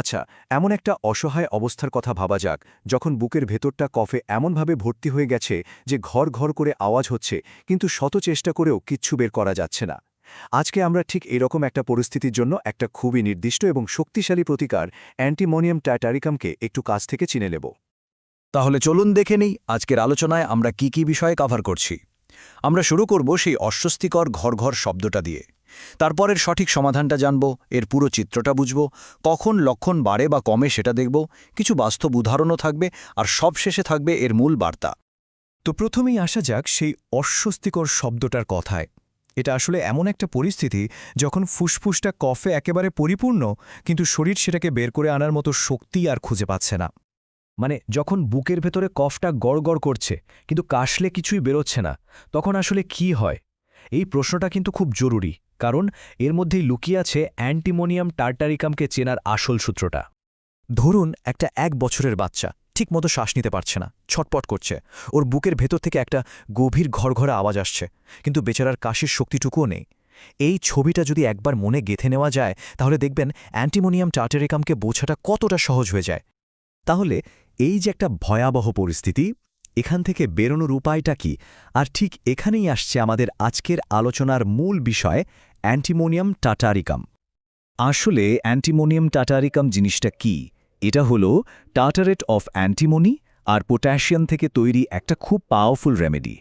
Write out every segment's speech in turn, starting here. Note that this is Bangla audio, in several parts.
আচ্ছা এমন একটা অসহায় অবস্থার কথা ভাবা যাক, যখন বুকের ভেতরটা কফে এমনভাবে ভর্তি হয়ে গেছে যে ঘর ঘর করে আওয়াজ হচ্ছে, কিন্তু শত চেষ্টা করেও কিচ্ছু বের করা যাচ্ছে না। আজকে আমরা ঠিক এরকম একটা পরিস্থিতির জন্য একটা খুবই নির্দিষ্ট এবং শক্তিশালী প্রতিকার অ্যান্টিমোনিয়াম টাইটারিকামকে একটু কাছ থেকে চিনে নেব। তাহলে চলুন দেখে নেই আজকের আলোচনায় আমরা কি কি বিষয়ে কভার করছি। আমরা শুরু করব সেই অস্বস্তিকর ঘর ঘর শব্দটা দিয়ে। তারপরের সঠিক সমাধানটা জানব, এর পুরো চিত্রটা বুঝব, কখন লক্ষণ বাড়ে বা কমে সেটা দেখব, কিছু বাস্তব উদাহরণও থাকবে আর সব শেষে থাকবে এর মূল বার্তা। তো প্রথমেই আসা যাক সেই অস্বস্তিকর শব্দটার কথায়। এটা আসলে এমন একটা পরিস্থিতি যখন ফুসফুসটা কফে একেবারে পরিপূর্ণ, কিন্তু শরীর সেটাকে বের করে আনার মতো শক্তি আর খুঁজে পাচ্ছে না। মানে যখন বুকের ভেতরে কফটা গড়গড় করছে, কিন্তু কাশলে কিছুই বেরোচ্ছে না, তখন আসলে কি হয়? এই প্রশ্নটা কিন্তু খুব জরুরি। কারণ এর মধ্যেই লুকিয়ে আছে অ্যান্টিমোনিয়াম টার্টারিকামকে চেনার আসল সূত্রটা। ধরুন একটা এক বছরের বাচ্চা ঠিকমতো শ্বাস নিতে পারছে না, ছটপট করছে। ওর বুকের ভেতর থেকে একটা গভীর ঘরঘরে আওয়াজ আসছে, কিন্তু বেচারার কাশির শক্তিটুকুও নেই। এই ছবিটা যদি একবার মনে গেথে নেওয়া যায়, তাহলে দেখবেন অ্যান্টিমোনিয়াম টার্টারিকামকে বোঝাটা কতটা সহজ হয়ে যায়। তাহলে এই যে একটা ভয়াবহ পরিস্থিতি, এখান থেকে বেরোনোর উপায়টা কি? আর ঠিক এখানেই আসছে আমাদের আজকের আলোচনার মূল বিষয় অ্যান্টিমোনিয়াম টাটারিকাম। আসলে অ্যান্টিমোনিয়াম টাটারিকাম জিনিসটা কি? এটা হলো টাটারেট অফ অ্যান্টিমোনি আর পটাশিয়াম থেকে তৈরি একটা খুব পাওয়ারফুল রেমেডি।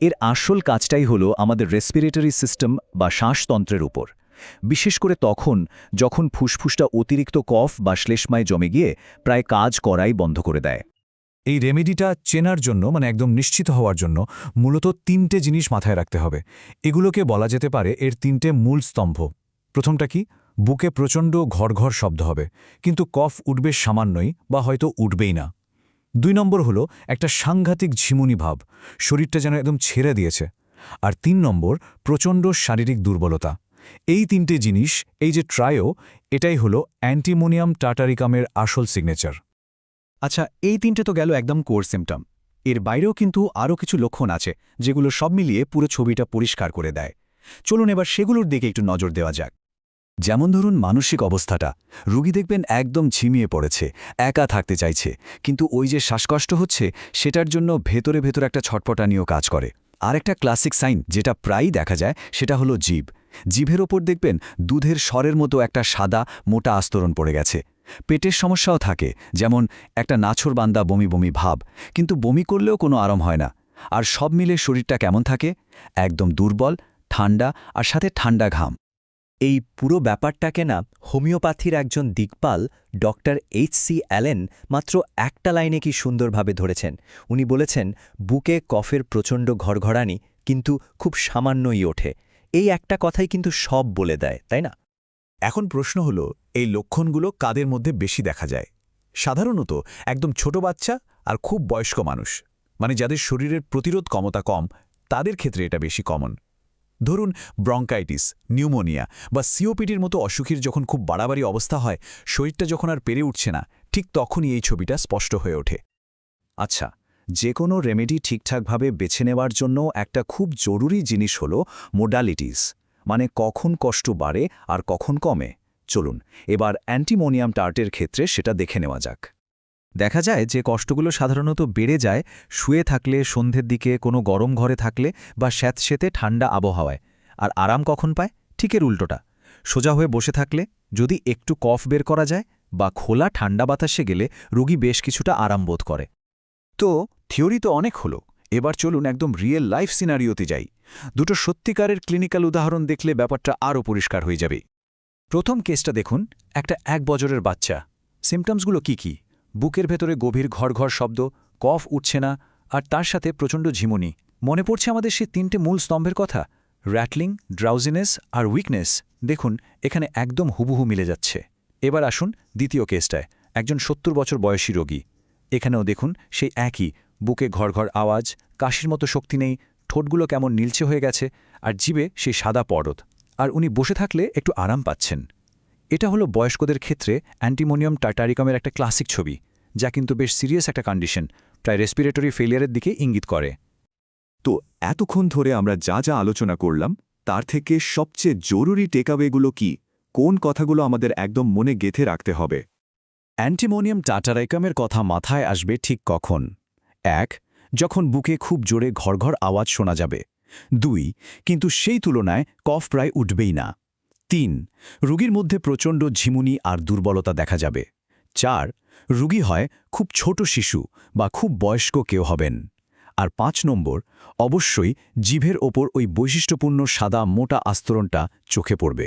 এর আসল কাজটাই হলো আমাদের রেসপিরেটরি সিস্টেম বা শ্বাসতন্ত্রের উপর। বিশেষ করে তখন, যখন ফুসফুসটা অতিরিক্ত কফ বা শ্লেষ্মায় জমে গিয়ে প্রায় কাজ করাই বন্ধ করে দেয়। এই রেমেডিটা চেনার জন্য মানে একদম নিশ্চিত হওয়ার জন্য মূলত তিনটে জিনিস মাথায় রাখতে হবে। এগুলোকে বলা যেতে পারে এর তিনটে মূল স্তম্ভ। প্রথমটা কি? বুকে প্রচণ্ড ঘরঘর শব্দ হবে, কিন্তু কফ উঠবে সামান্যই বা হয়তো উঠবেই না। দুই নম্বর হলো একটা সাংঘাতিক ঝিমুনি ভাব, শরীরটা যেন একদম ছেড়ে দিয়েছে। আর তিন নম্বর, প্রচণ্ড শারীরিক দুর্বলতা। এই তিনটে জিনিস, এই যে ট্রায়ো, এটাই হলো অ্যান্টিমোনিয়াম টাটারিকামের আসল সিগনেচার আচ্ছা এই তিনটে তো গেল একদম কোর সিমটম। এর বাইরেও কিন্তু আরও কিছু লক্ষণ আছে, যেগুলো সব মিলিয়ে পুরো ছবিটা পরিষ্কার করে দেয়। চলুন এবার সেগুলোর দিকে একটু নজর দেওয়া যাক। যেমন ধরুন মানসিক অবস্থাটা। রুগী দেখবেন একদম ঝিমিয়ে পড়েছে, একা থাকতে চাইছে। কিন্তু ওই যে শ্বাসকষ্ট হচ্ছে, সেটার জন্য ভেতরে ভেতরে একটা ছটপটানিও কাজ করে। আর একটা ক্লাসিক সাইন যেটা প্রায়ই দেখা যায়, সেটা হলো জীব জিভের ওপর দেখবেন দুধের স্বরের মতো একটা সাদা, মোটা আস্তরণ পড়ে গেছে। পেটের সমস্যাও থাকে, যেমন একটা নাছরবান্দা বমি বমি ভাব, কিন্তু বমি করলেও কোনো আরাম হয় না। আর সব মিলে শরীরটা কেমন থাকে? একদম দুর্বল, ঠান্ডা আর সাথে ঠান্ডা ঘাম। এই পুরো ব্যাপারটাকে না হোমিওপ্যাথির একজন দিকপাল, ডক্টর এইচ সি অ্যালেন, মাত্র একটা লাইনে কি সুন্দরভাবে ধরেছেন। উনি বলেছেন, বুকে কফের প্রচণ্ড ঘরঘরানি, কিন্তু খুব সামান্যই ওঠে। এই একটা কথাই কিন্তু সব বলে দেয়, তাই না? এখন প্রশ্ন হল, এই লক্ষণগুলো কাদের মধ্যে বেশি দেখা যায়? সাধারণত একদম ছোট বাচ্চা আর খুব বয়স্ক মানুষ। মানে যাদের শরীরের প্রতিরোধ ক্ষমতা কম, তাদের ক্ষেত্রে এটা বেশি কমন। ধরুন, ব্রঙ্কাইটিস, নিউমোনিয়া বা সিওপিডির মতো অসুখীর যখন খুব বাড়াবাড়ি অবস্থা হয়, শরীরটা যখন আর পেরে উঠছে না, ঠিক তখনই এই ছবিটা স্পষ্ট হয়ে ওঠে। আচ্ছা যে কোনো রেমেডি ঠিকঠাকভাবে বেছে নেওয়ার জন্য একটা খুব জরুরি জিনিস হল মোডালিটিস মানে কখন কষ্ট বাড়ে আর কখন কমে। চলুন, এবার অ্যান্টিমোনিয়াম টার্টের ক্ষেত্রে সেটা দেখে নেওয়া যাক। দেখা যায় যে কষ্টগুলো সাধারণত বেড়ে যায়, শুয়ে থাকলে সন্ধ্যের দিকে, কোনো গরম ঘরে থাকলে বা স্যাঁতসেতে ঠান্ডা আবহাওয়ায়। আর আরাম কখন পায়? ঠিকের উল্টোটা। সোজা হয়ে বসে থাকলে যদি একটু কফ বের করা যায় বা খোলা ঠান্ডা বাতাসে গেলে রোগী বেশ কিছুটা আরাম বোধ করে। তো, থিওরি তো অনেক হলো। এবার চলুন একদম রিয়েল লাইফ সিনারিওতে যাই। দুটো সত্যিকারের ক্লিনিক্যাল উদাহরণ দেখলে ব্যাপারটা আরও পরিষ্কার হয়ে যাবে। প্রথম কেসটা দেখুন, একটা এক বছরের বাচ্চা। সিমটমসগুলো কি কি? বুকের ভেতরে গভীর ঘর ঘর শব্দ, কফ উঠছে না, আর তার সাথে প্রচণ্ড ঝিমুনি। মনে পড়ছে আমাদের সে তিনটে মূল স্তম্ভের কথা? র্যাটলিং ড্রাউজিনেস আর উইকনেস দেখুন, এখানে একদম হুবহু মিলে যাচ্ছে। এবার আসুন দ্বিতীয় কেসটায়, একজন সত্তর বছর বয়সী রোগী। এখানেও দেখুন, সেই একই, বুকে ঘর ঘর আওয়াজ, কাশির মতো শক্তি নেই ঠোঁটগুলো কেমন নীলচে হয়ে গেছে আর জিবে সেই সাদা পরদ আর উনি বসে থাকলে একটু আরাম পাচ্ছেন। এটা হলো বয়স্কদের ক্ষেত্রে অ্যান্টিমোনিয়াম টাটারিকামের একটা ক্লাসিক ছবি যা কিন্তু বেশ সিরিয়াস একটা কন্ডিশন প্রায় রেসপিরেটরি ফেলিয়ারের দিকে ইঙ্গিত করে। তো এতক্ষণ ধরে আমরা যা যা আলোচনা করলাম তার থেকে সবচেয়ে জরুরি টেকাওয়েগুলো কি? কোন কথাগুলো আমাদের একদম মনে গেথে রাখতে হবে? অ্যান্টিমোনিয়াম টাটারাইকামের কথা মাথায় আসবে ঠিক কখন? এক যখন বুকে খুব জোরে ঘরঘর আওয়াজ শোনা যাবে। দুই, কিন্তু সেই তুলনায় কফ প্রায় উঠবেই না। তিন, রুগীর মধ্যে প্রচণ্ড ঝিমুনি আর দুর্বলতা দেখা যাবে। চার, রুগী হয় খুব ছোট শিশু বা খুব বয়স্ক কেউ হবেন। আর পাঁচ নম্বর, অবশ্যই জিভের ওপর ওই বৈশিষ্ট্যপূর্ণ সাদা মোটা আস্তরণটা চোখে পড়বে।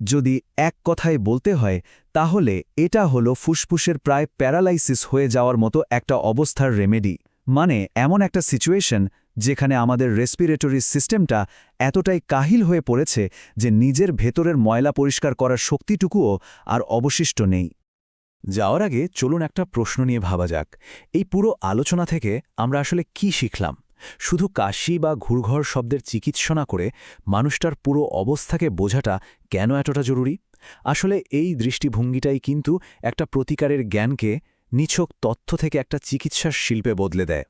যদি এক কথায় বলতে হয়, তাহলে এটা হলো ফুসফুসের প্রায় প্যারালাইসিস হয়ে যাওয়ার মতো একটা অবস্থার রেমেডি। মানে এমন একটা সিচুয়েশন যেখানে আমাদের রেসপিরেটরি সিস্টেমটা এতটাই কাহিল হয়ে পড়েছে যে নিজের ভেতরের ময়লা পরিষ্কার করার শক্তিটুকুও আর অবশিষ্ট নেই। যাওয়ার আগে চলুন একটা প্রশ্ন নিয়ে ভাবা যাক। এই পুরো আলোচনা থেকে আমরা আসলে কি শিখলাম? শুধু কাশি বা ঘুরঘর শব্দের চিকিৎসা না করে মানুষটার পুরো অবস্থাকে বোঝাটা কেন এতটা জরুরি? আসলে এই দৃষ্টিভঙ্গিটাই কিন্তু একটা প্রতিকারের জ্ঞানকে নিছক তথ্য থেকে একটা চিকিৎসার শিল্পে বদলে দেয়।